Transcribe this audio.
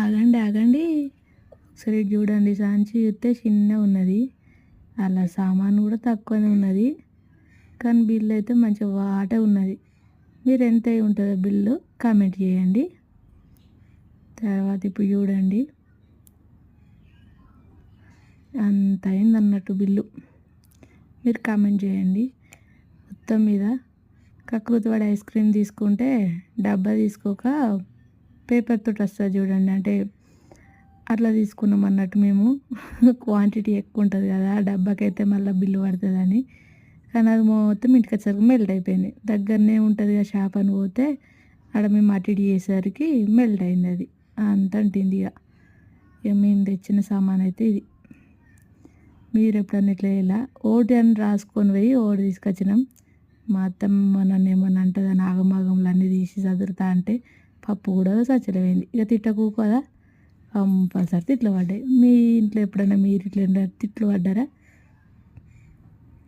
ఆగండి ఆగండి. ఒకసారి చూడండి సాంచి చూస్తే చిన్నగా ఉన్నది. అలా సామాన్ కూడా తక్కువనే ఉన్నది. కానీ బిల్లు అయితే మంచి వాటే ఉన్నది. మీరు ఎంత అయి ఉంటుందో బిల్లు కామెంట్ చేయండి. తర్వాత ఇప్పుడు చూడండి. అంత అయింది అన్నట్టు బిల్లు మీరు కామెంట్ చేయండి. మొత్తం మీద. కకృతివాడి ఐస్ క్రీమ్ తీసుకుంటే డబ్బా తీసుకోక పేపర్ తోటి వస్తుంది చూడండి. అంటే అట్లా తీసుకున్నాం అన్నట్టు మేము. క్వాంటిటీ ఎక్కువ ఉంటుంది కదా ఆ డబ్బాకైతే మళ్ళీ బిల్లు పడుతుందని. కానీ అది మొత్తం ఇంటికి వచ్చేసరికి మెల్ట్ అయిపోయింది. దగ్గరనే ఉంటుంది కదా షాప్ అని పోతే ఆడ మేము అటు ఇటు చేసేసరికి మెల్ట్ అయింది అది. అంత అంటింది ఇక. ఇక మేము తెచ్చిన సామాన్ అయితే ఇది. మీరు ఎప్పుడన్నా ఇట్లా ఇలా ఓటి అని రాసుకొని పోయి ఓడి తీసుకొచ్చినాం. మా అత్తమ్మ నన్ను ఏమన్నా అంటుందని ఆగమాగంలు అన్నీ తీసి చదువుతా అంటే పప్పు కూడా సచ్చలమైంది ఇక తిట్టకు కదా? కంపల్సరీ తిట్లు పడ్డాయి. మీ ఇంట్లో ఎప్పుడైనా మీరు ఇట్లా తిట్లు పడ్డారా?